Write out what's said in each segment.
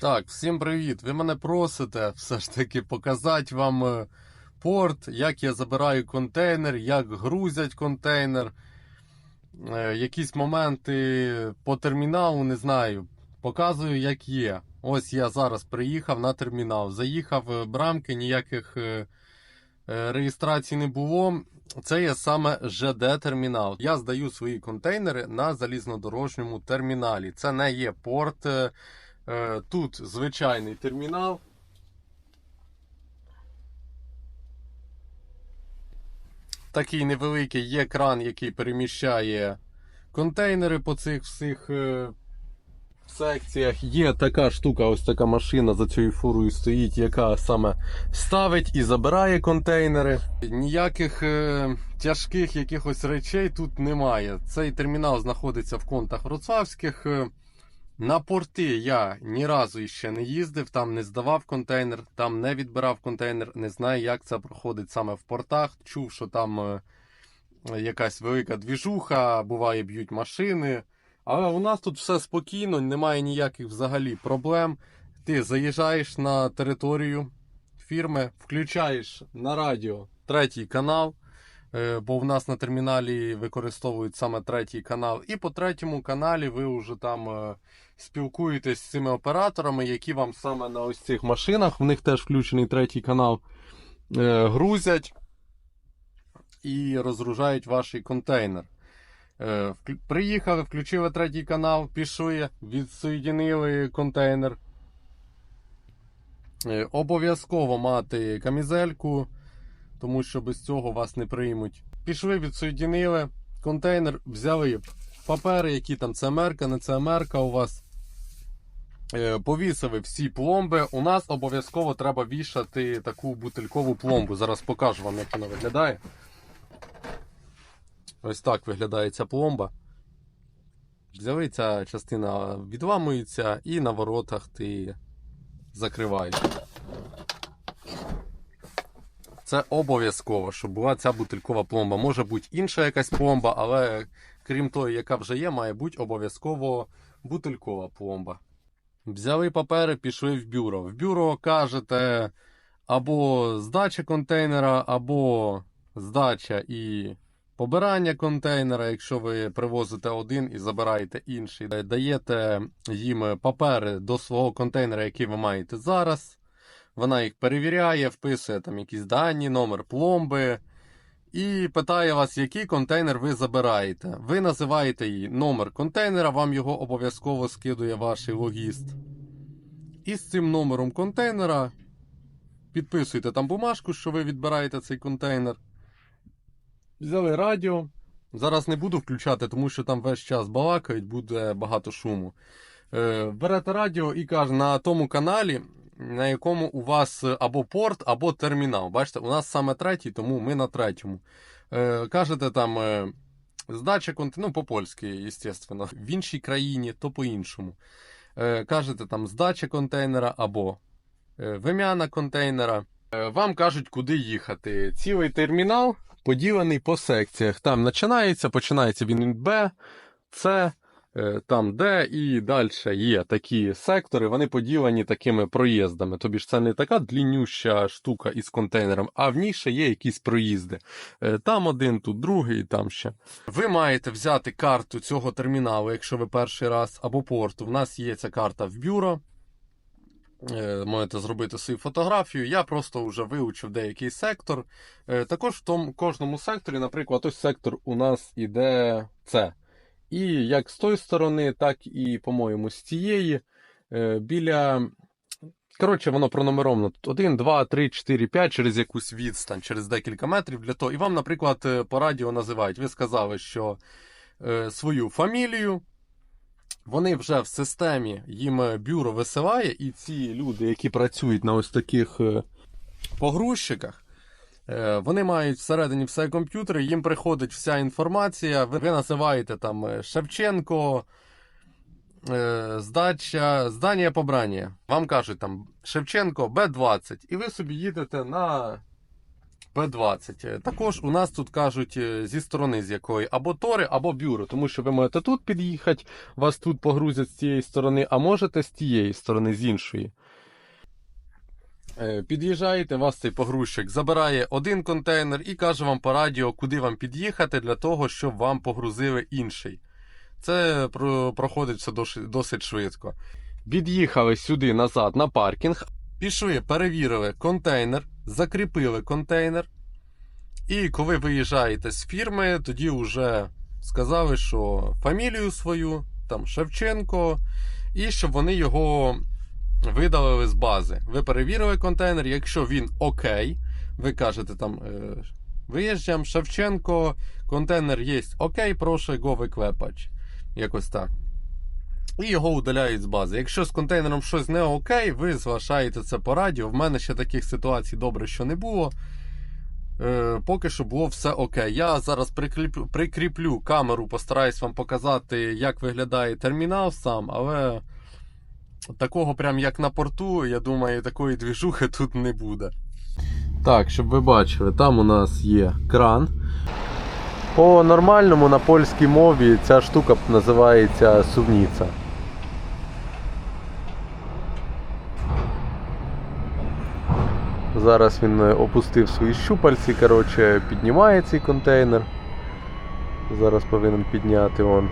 Так, всім привіт! Ви мене просите все ж таки показати вам е, порт, як я забираю контейнер, як грузять контейнер. Е, Якісь моменти по терміналу не знаю. Показую, як є. Ось я зараз приїхав на термінал. Заїхав е, брамки, ніяких е, е, не було. Це є саме ЖД-термінал. Я здаю свої контейнери на залізнодорожньому терміналі. Це не є порт. е, Е, Тут звичайний термінал. Такий невеликий є кран, який переміщає контейнери по цих всіх секціях. Є така штука, ось така машина за цією фурою стоїть, яка саме ставить і забирає контейнери. Ніяких е, тяжких якихось речей тут немає. Цей термінал знаходиться в контах Вроцлавських. Е, на порти я ні разу ще не їздив, там не здавав контейнер, там не відбирав контейнер, не знаю, як це проходить саме в портах. Чув, що там е, якась велика двіжуха, буває, б'ють машини. Але у нас тут все спокійно, немає ніяких взагалі проблем. Ти заїжджаєш на територію фірми, включаєш на радіо третій канал. Е, Бо в нас на терміналі використовують саме третій канал. І по третьому каналі ви вже там е, спілкуєтесь з цими операторами, які вам саме на ось цих машинах, в них теж включений третій канал, е, грузять і розгружають ваш контейнер. Е, Приїхали, включили третій канал, пішли, відсоєдинили контейнер. Е, Обов'язково мати камізельку, тому що без цього вас не приймуть. Пішли, відсоєдинили контейнер, взяли папери, які там це не це у вас. Е, Повісили всі пломби. У нас обов'язково треба вішати таку бутилькову пломбу. Зараз покажу вам, як вона виглядає. Ось так виглядає ця пломба. Взяли ця частина відламується і на воротах ти закриваєш. Це обов'язково, щоб була ця бутилькова пломба. Може бути інша якась пломба, але крім тої, яка вже є, має бути обов'язково бутилькова пломба. Взяли папери, пішли в бюро. В бюро кажете або здача контейнера, або здача і побирання контейнера, якщо ви привозите один і забираєте інший. Даєте їм папери до свого контейнера, який ви маєте зараз. Вона їх перевіряє, вписує там якісь дані, номер пломби. І питає вас, який контейнер ви забираєте. Ви називаєте їй номер контейнера, вам його обов'язково скидує ваш логіст. І з цим номером контейнера підписуєте там бумажку, що ви відбираєте цей контейнер. Взяли радіо. Зараз не буду включати, тому що там весь час балакають, буде багато шуму. Е, берете радіо і каже, на тому каналі, на якому у вас або порт, або термінал. Бачите, у нас саме третій, тому ми на третьому. Е, кажете там е, здача контейнера, ну по-польськи, звісно, в іншій країні, то по-іншому. Кажете там здача контейнера або е, вимяна контейнера. Вам кажуть, куди їхати. Цілий термінал поділений по секціях. Там починається, починається він від Б, С, е, там Д і далі є такі сектори, вони поділені такими проїздами. Тобі ж це не така дліннюща штука із контейнером, а в ній ще є якісь проїзди. Е, Там один, тут другий, там ще. Ви маєте взяти карту цього терміналу, якщо ви перший раз, або порту. В нас є ця карта в бюро. Е, Можете зробити свою фотографію. Я просто вже вивчив деякий сектор. Е, Також в тому кожному секторі, наприклад, ось сектор у нас іде С. І як з тої сторони, так і, по-моєму, з цієї. е, Біля. Коротше, воно пронумеровано тут 1, 2, 3, 4, 5 через якусь відстань, через декілька метрів для того. І вам, наприклад, по радіо називають. Ви сказали, що свою фамілію. Вони вже в системі їм е, бюро висилає, і ці люди, які працюють на ось таких е, погрузчиках, е, вони мають всередині все комп'ютери, їм приходить вся інформація. Ви називаєте там Шевченко, здача, здання побрання. Вам кажуть там Шевченко Б20, і ви собі їдете на П-20. Е, Також у нас тут кажуть е, зі сторони з якої або тори, або бюро, тому що ви можете тут під'їхати, вас тут погрузять з цієї сторони, а можете з тієї сторони, з іншої. Е, Під'їжджаєте, вас цей погрузчик забирає один контейнер і каже вам по радіо, куди вам під'їхати для того, щоб вам погрузили інший. Це проходить все досить швидко. Під'їхали сюди назад на паркінг, пішли, перевірили контейнер, закріпили контейнер. І коли виїжджаєте з фірми, тоді вже сказали, що фамілію свою, там Шевченко, і щоб вони його видалили з бази. Ви перевірили контейнер, якщо він окей, ви кажете там е, виїжджаємо, Шевченко, контейнер є окей, прошу го виклепач. Якось так. І його удаляють з бази. Якщо з контейнером щось не окей, ви залишаєте це по радіо. В мене ще таких ситуацій добре, що не було. Е, поки що було все окей. Я зараз прикріплю, прикріплю камеру, постараюсь вам показати, як виглядає термінал сам, але такого прям як на порту, я думаю, такої двіжухи тут не буде. Так, щоб ви бачили, там у нас є кран. По нормальному на польській мові ця штука називається сувніця. Зараз він е, опустив свої щупальці, коротше, піднімає цей контейнер. Зараз повинен підняти он.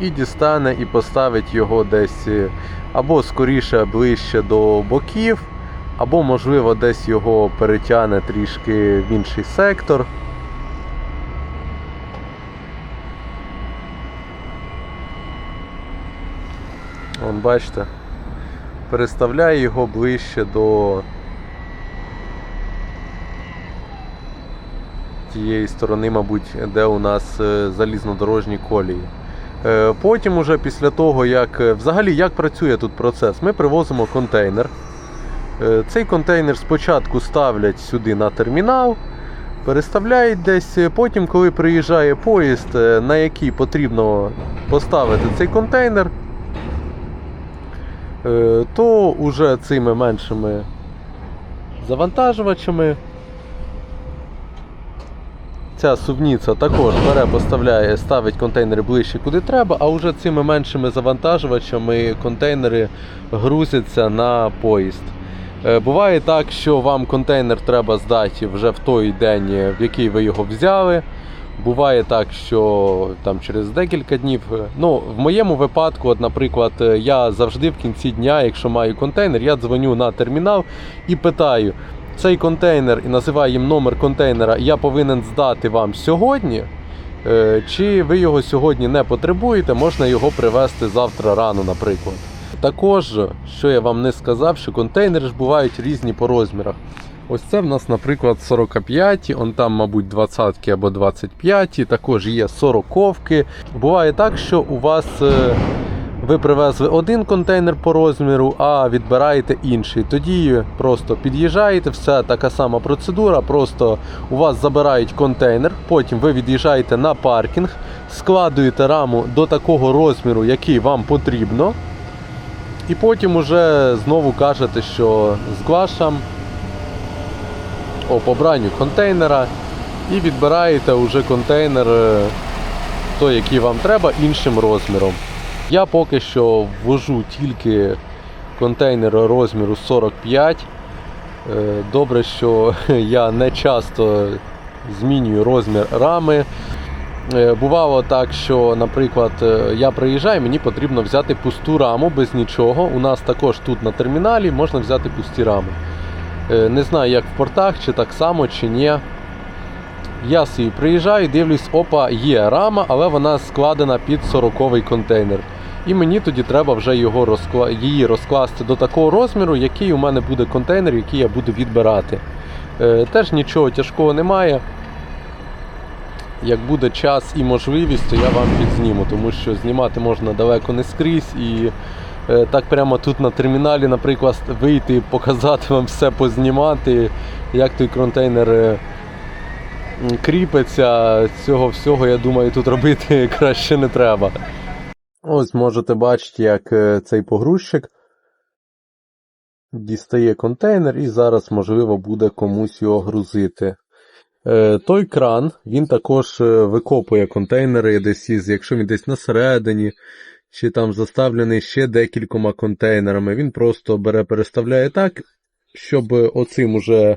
І дістане і поставить його десь е, або скоріше ближче до боків, або, можливо, десь його перетягне трішки в інший сектор. Вон, бачите, переставляє його ближче до тієї сторони, мабуть, де у нас е, залізнодорожні колії. Е, Потім, уже після того, як е, взагалі як працює тут процес, ми привозимо контейнер. Е, Цей контейнер спочатку ставлять сюди на термінал, переставляють десь. е, Потім, коли приїжджає поїзд, е, на який потрібно поставити цей контейнер, то уже цими меншими завантажувачами ця сувніця також бере, поставляє, ставить контейнери ближче куди треба, а вже цими меншими завантажувачами контейнери грузяться на поїзд. Е, Буває так, що вам контейнер треба здати вже в той день, е, в який ви його взяли. Буває так, що там через декілька днів. е, Ну, в моєму випадку, от, наприклад, я завжди в кінці дня, якщо маю контейнер, я дзвоню на термінал і питаю, цей контейнер і називаю їм номер контейнера, я повинен здати вам сьогодні. Чи ви його сьогодні не потребуєте, можна його привезти завтра рано, наприклад. Також, що я вам не сказав, що контейнери ж бувають різні по розмірах. Ось це в нас, наприклад, 45, он там, мабуть, 20 або 25, також є 40-ки. Буває так, що у вас е, ви привезли один контейнер по розміру, а відбираєте інший. Тоді просто під'їжджаєте, все така сама процедура. Просто у вас забирають контейнер, потім ви від'їжджаєте на паркінг, складуєте раму до такого розміру, який вам потрібно. І потім уже знову кажете, що зглашам о побранню контейнера і відбираєте уже контейнер е, той, який вам треба, іншим розміром. Я поки що ввожу тільки контейнер розміру 45. Е, Добре, що я не часто змінюю розмір рами. Е, Бувало так, що, наприклад, е, я приїжджаю, мені потрібно взяти пусту раму без нічого. У нас також тут на терміналі можна взяти пусті рами. Е, Не знаю, як в портах, чи так само, чи ні. Я собі приїжджаю, дивлюсь, опа, є рама, але вона складена під 40-й контейнер. І мені тоді треба вже його розкла... її розкласти до такого розміру, який у мене буде контейнер, який я буду відбирати. Теж нічого тяжкого немає. Як буде час і можливість, то я вам підзніму, тому що знімати можна далеко не скрізь. І е, так прямо тут на терміналі, наприклад, вийти, показати вам все познімати, як той контейнер е, кріпиться. Цього всього, я думаю, тут робити краще не треба. Ось можете бачити, як е, цей погрузчик дістає контейнер і зараз, можливо, буде комусь його грузити. Е, той кран, він також е, викопує контейнери десь із, якщо він десь на середині, чи там заставлений ще декількома контейнерами. Він просто бере, переставляє так, щоб оцим уже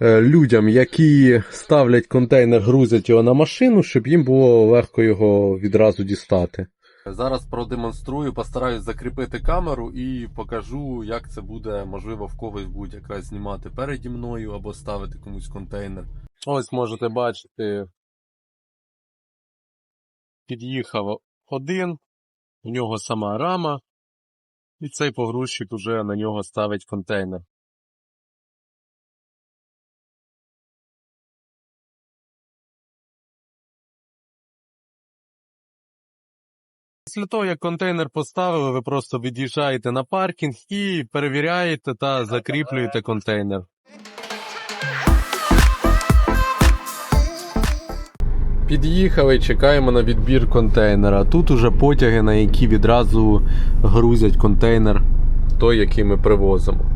е, людям, які ставлять контейнер, грузять його на машину, щоб їм було легко його відразу дістати. Зараз продемонструю, постараюсь закріпити камеру і покажу, як це буде, можливо, в когось будуть якраз знімати переді мною або ставити комусь контейнер. Ось можете бачити, під'їхав один, у нього сама рама, і цей погрузчик уже на нього ставить контейнер. Після того, як контейнер поставили, ви просто від'їжджаєте на паркінг і перевіряєте та закріплюєте контейнер. Під'їхали, чекаємо на відбір контейнера. Тут уже потяги, на які відразу грузять контейнер, той, який ми привозимо.